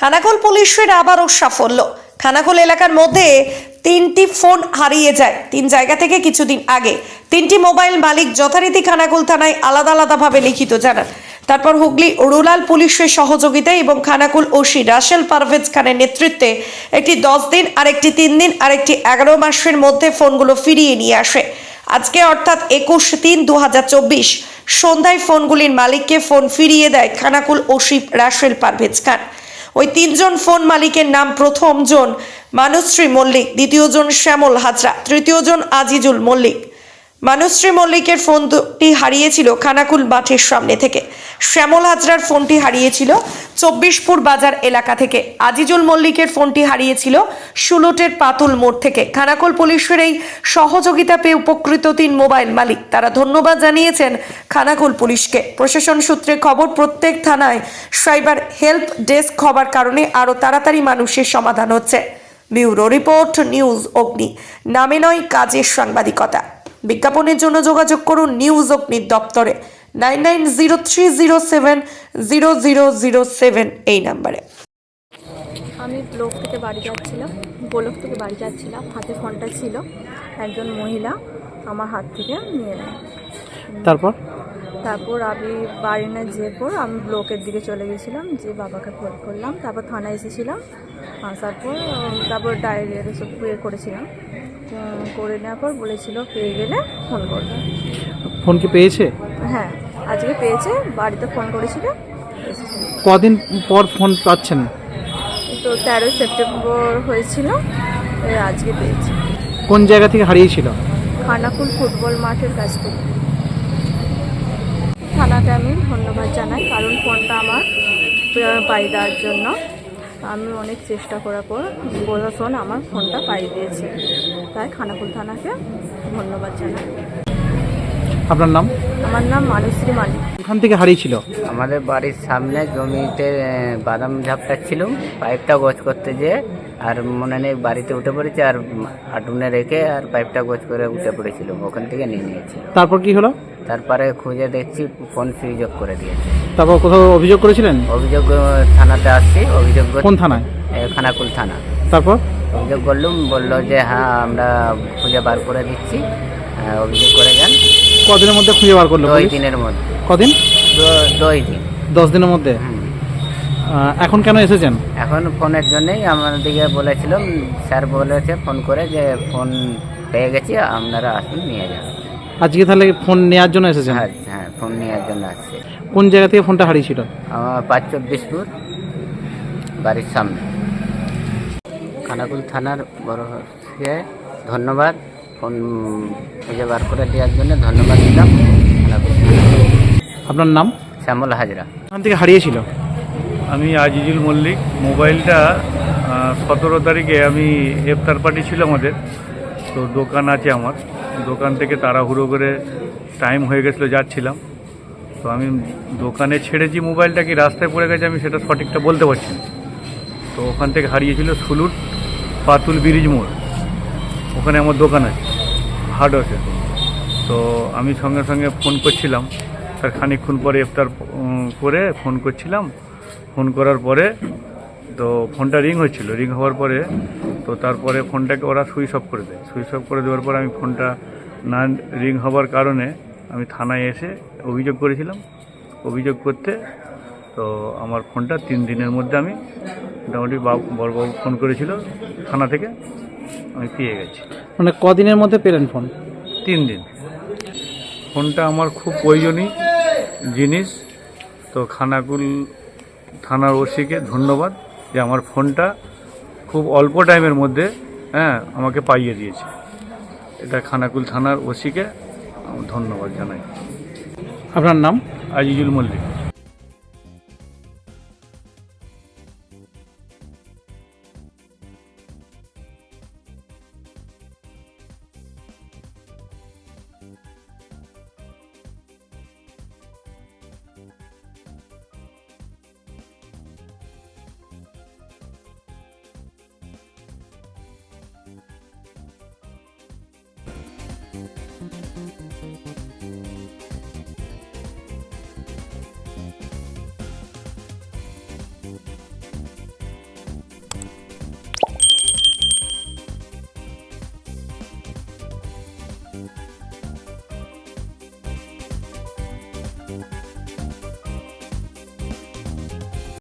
খানাকুল পুলিশের আবারও সাফল্য। খানাকুল এলাকার মধ্যে তিনটি ফোন হারিয়ে যায়। তিন জায়গা থেকে কিছুদিন আগে তিনটি মোবাইল মালিক যথারীতি খানাকুল থানায় আলাদা আলাদাভাবে লিখিত জানান। তারপর হুগলি রুরাল পুলিশের সহযোগিতায় এবং খানাকুল ওসি রাসেল পারভেজ খানের নেতৃত্বে একটি দশ দিন, আরেকটি তিন দিন, আরেকটি এগারো মাসের মধ্যে ফোনগুলো ফিরিয়ে নিয়ে আসে। আজকে অর্থাৎ একুশ তিন দু সন্ধ্যায় ফোনগুলির মালিককে ফোন ফিরিয়ে দেয় খানাকুল ওসি রাসেল পারভেজ খান। ওই তিনজন ফোন মালিকের নাম প্রথম জন মানুশ্রী মল্লিক, দ্বিতীয় জন শ্যামল হাজরা, তৃতীয় জন আজিজুল মল্লিক। মানুশ্রী মল্লিকের ফোনটি হারিয়েছিল খানাকুল মাঠের সামনে থেকে। শ্যামল হাজরার ফোনটি হারিয়েছিল চব্বিশপুর বাজার এলাকা থেকে। আজিজুল মল্লিকের ফোনটি হারিয়েছিল সুলটের পাতুল মোড় থেকে। খানাকুল পুলিশের এই সহযোগিতা পেয়ে উপকৃত তিন মোবাইল মালিক। তারা ধন্যবাদ জানিয়েছেন খানাকুল পুলিশকে। প্রশাসন সূত্রে খবর, প্রত্যেক থানায় সাইবার হেল্প ডেস্ক হবার কারণে আরও তাড়াতাড়ি মানুষের সমাধান হচ্ছে। ব্যুরো রিপোর্ট নিউজ অগ্নি। নামে নয়, কাজের সাংবাদিকতা। বিজ্ঞাপনের জন্য যোগাযোগ করুন নিউজ অগ্নির দপ্তরে। Nine nine zero three zero seven zero zero zero seven এই নাম্বারে। আমি ব্লক থেকে বাড়ি যাচ্ছিলাম ব্লক থেকে বাড়ি যাচ্ছিলাম হাতে ফোনটা ছিল একজন মহিলা আমার হাত থেকে নিয়ে নেয়। তারপর? তারপর আমি বাড়ি না যেয়ে পর আমি ব্লকের দিকে চলে গেছিলাম যে বাবাকে ফোন করলাম তারপর থানায় এসেছিলাম আসার পর তারপর ডায়েরিয়ার সব ইয়ে করেছিলাম। করে নেওয়ার পর বলেছিল পেয়ে গেলে ফোন করবে। ফোন কি পেয়েছে? হ্যাঁ আজকে পেয়েছে বাড়িতে ফোন করেছিল। কদিন পর ফোন পাচ্ছেন? তো তেরোই সেপ্টেম্বর হয়েছিল আজকে পেয়েছি। কোন জায়গা থেকে হারিয়েছিল? খানাকুল ফুটবল মাঠের কাছ থেকে। থানাকে আমি ধন্যবাদ জানাই কারণ ফোনটা আমার পাই দেওয়ার জন্য। আমি অনেক চেষ্টা করার পর প্রশাসন আমার ফোনটা পাই দিয়েছে। তাই খানাকুল থানাকে ধন্যবাদ জানাই। আপনার নাম? আমার নাম মানুশ্রী মালিক। ওখান থেকে হারিয়েছিল আমাদের বাড়ির সামনে জমিতে বাদাম ঝাপটা ছিল। পাইপটা গজ করতে যেয়ে আর মনে নেই বাড়িতে উঠে পড়েছে আর আটুনে রেখে আর পাইপটা গোছ করে উঠে পড়েছিল ওখান থেকে নিয়ে নিয়েছে তারপর কি হলো? তারপরে খুঁজে দেখছি ফোন সুইচ অফ করে দিয়েছে। তারপর কোথাও অভিযোগ করেছিলেন? অভিযোগ থানাতে আসছি অভিযোগ কোন থানায়? খানাকুল থানা। তারপর? অভিযোগ করলুম বলল যে হ্যাঁ আমরা খুঁজে বার করে দিচ্ছি আহ, অভিযোগ করে যান। কদিনের মধ্যে খুঁজে বার করল দুই দিনের মধ্যে। কদিন? দুই দিন। দশ দিনের মধ্যে? এখন কেন এসেছেন? এখন ফোনের জন্যই আমাদেরকে বলেছিলাম স্যার বলেছে ফোন করে যে ফোন পেয়ে গেছি আপনারা আসুন নিয়ে যান। আজকে তাহলে ফোন নেওয়ার জন্য এসেছেন? হ্যাঁ হ্যাঁ ফোন নেওয়ার জন্য আসছে। কোন জায়গা থেকে ফোনটা হারিয়েছিল? আমার পাঁচ চব্বিশপুর বাড়ির সামনে। খানাকুল থানার বড় ধন্যবাদ ফোন খুঁজে বার করে দেওয়ার জন্য ধন্যবাদ দিলাম। আপনার নাম? শ্যামল হাজরা। ওখান থেকে হারিয়েছিল? আমি আজিজুল মল্লিক। মোবাইলটা সতেরো তারিখে আমি ইফতার পার্টি ছিল আমাদের। তো দোকান আছে আমার। দোকান থেকে তাড়াহুড়ো করে টাইম হয়ে গেছিল, যাচ্ছিলাম। তো আমি দোকানে ছেড়েছি মোবাইলটা কি রাস্তায় পড়ে গেছে আমি সেটা সঠিকটা বলতে পারছি না। তো ওখান থেকে হারিয়েছিল সুলুট পাতুল ব্রিজ মোড়। ওখানে আমার দোকান আছে হার্ডওয়ার্সের তো আমি সঙ্গে সঙ্গে ফোন করছিলাম। তার খানিকক্ষণ পরে ইফতার করে ফোন করছিলাম। ফোন করার পরে তো ফোনটা রিং হচ্ছিল রিং হওয়ার পরে তো তারপরে ফোনটাকে ওরা সুইচ অফ করে দেয়। সুইচ অফ করে দেওয়ার পর আমি ফোনটা না রিং হওয়ার কারণে আমি থানায় এসে অভিযোগ করেছিলাম। অভিযোগ করতে তো আমার ফোনটা তিন দিনের মধ্যে আমি মোটামুটি বাবু বড়বাবু ফোন করেছিল থানা থেকে আমি পেয়ে গেছি। মানে কদিনের মধ্যে পেলেন ফোন? তিন দিন। ফোনটা আমার খুব প্রয়োজনীয় জিনিস। তো খানাকুল থানার ওসিকে ধন্যবাদ যে আমার ফোনটা খুব অল্প টাইমের মধ্যে হ্যাঁ আমাকে পাইয়ে দিয়েছে। এটা খানাকুল থানার ওসিকে ধন্যবাদ জানাই। আপনার নাম? আজিজুল মল্লিক।